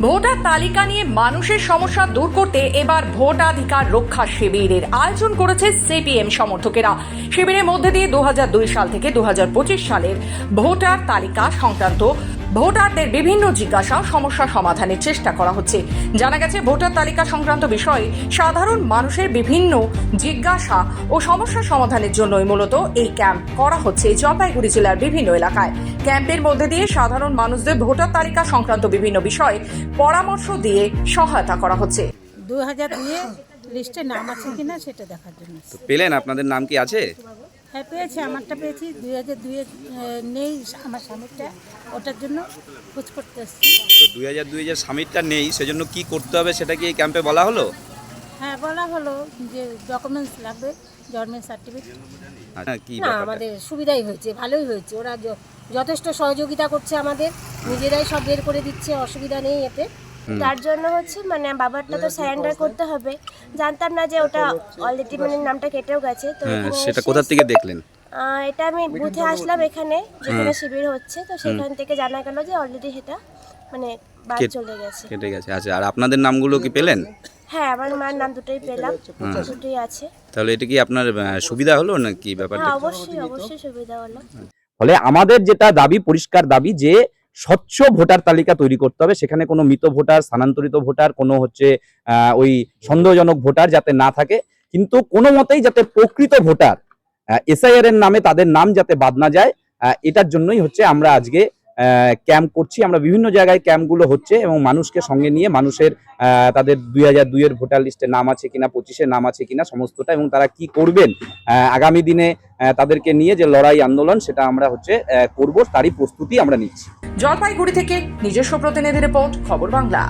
Voter তালিকা নিয়ে মানুষের সমস্যা দূর করতে এবার ভোটাধিকার রক্ষা শিবিরের আয়োজন করেছে সিপিএম সমর্থকেরা। শিবিরের মধ্যে দিয়ে দু হাজার দুই সাল থেকে দু হাজার পঁচিশ সালের ভোটার তালিকা সংক্রান্ত ভোটারদের বিভিন্ন জিজ্ঞাসা ও সমস্যা সমাধানের চেষ্টা করা হচ্ছে। জানা গেছে ভোটার তালিকা সংক্রান্ত বিষয়ে সাধারণ মানুষের বিভিন্ন জিজ্ঞাসা ও সমস্যা সমাধানের জন্যই মূলত এই ক্যাম্প করা হচ্ছে জলপাইগুড়ি জেলার বিভিন্ন এলাকায়। ক্যাম্পের মধ্যে দিয়ে সাধারণ মানুষদের ভোটার তালিকা সংক্রান্ত বিভিন্ন বিষয়ে পরামর্শ দিয়ে সহায়তা করা হচ্ছে। দু হাজার দুয়ে লিস্টে নাম আছে কিনা সেটা দেখার জন্য। পেলেন আপনাদের নাম কি আছে? হ্যাঁ পেয়েছি আমারটা পেয়েছি। দুই হাজার দুয়ে নেই আমার স্বামীরটা ওটার জন্য খোঁজ করতে এসেছি। তো দুই হাজার দুই হাজার সামিটটা নেই সেজন্য কি করতে হবে সেটা কি এই ক্যাম্পে বলা হলো? হ্যাঁ বলা হলো যে ডকুমেন্টস লাগবে জন্মের সার্টিফিকেট আচ্ছা, কি না আমাদের সুবিধাই হয়েছে ভালোই হয়েছে। ওরা যথেষ্ট সহযোগিতা করছে আমাদের নিজেরাই সব বের করে দিচ্ছে অসুবিধা নেই এতে। তার জন্য হচ্ছে মানে বাবারটা তো স্যারেন্ডার করতে হবে। জানতাম না যে ওটা অলরেডি মানে নামটা কেটেও গেছে তো হ্যাঁ সেটা কোথা থেকে দেখলেন? আহ, এটা আমি বুথে আসলাম এখানে যেখানে শিবির হচ্ছে তো সেখান থেকে জানা গেল যে অলরেডি সেটা মানে বাদ চলে গেছে। কেটে গেছে আচ্ছা আর আপনাদের নামগুলো কি পেলেন? হ্যাঁ আমার মার নাম দুটোই পেলাম দুটোই আছে। তাহলে এটা কি আপনার সুবিধা হলো না কি ব্যাপারটা? হ্যাঁ অবশ্যই অবশ্যই সুবিধা হলো। ফলে আমাদের যেটা দাবি পরিষ্কার দাবি যে স্বচ্ছ ভোটার তালিকা তৈরি করতে হবে। সেখানে কোনো মৃত ভোটার, স্থানান্তরিত ভোটার, কোনো হচ্ছে ওই সন্দেহজনক ভোটার যাতে না থাকে। কিন্তু কোনো মতেই যাতে প্রকৃত ভোটার এসআইআর এর নামে তাদের নাম যাতে বাদ না যায় এটার জন্যই হচ্ছে আমরা আজকে ক্যাম্প করছি। আমরা বিভিন্ন জায়গায় ক্যাম্পগুলো হচ্ছে এবং মানুষকে সঙ্গে নিয়ে মানুষের তাদের দুই হাজার দুইয়ের ভোটার লিস্টে নাম আছে কিনা পঁচিশে নাম আছে কিনা, সমস্তটা এবং তারা কি করবেন আগামী দিনে তাদেরকে নিয়ে যে লড়াই আন্দোলন সেটা আমরা হচ্ছে করব, তারই প্রস্তুতি আমরা নিচ্ছি। জলপাইগুড়ি থেকে নিজস্ব প্রতিনিধি রিপোর্ট খবর বাংলা।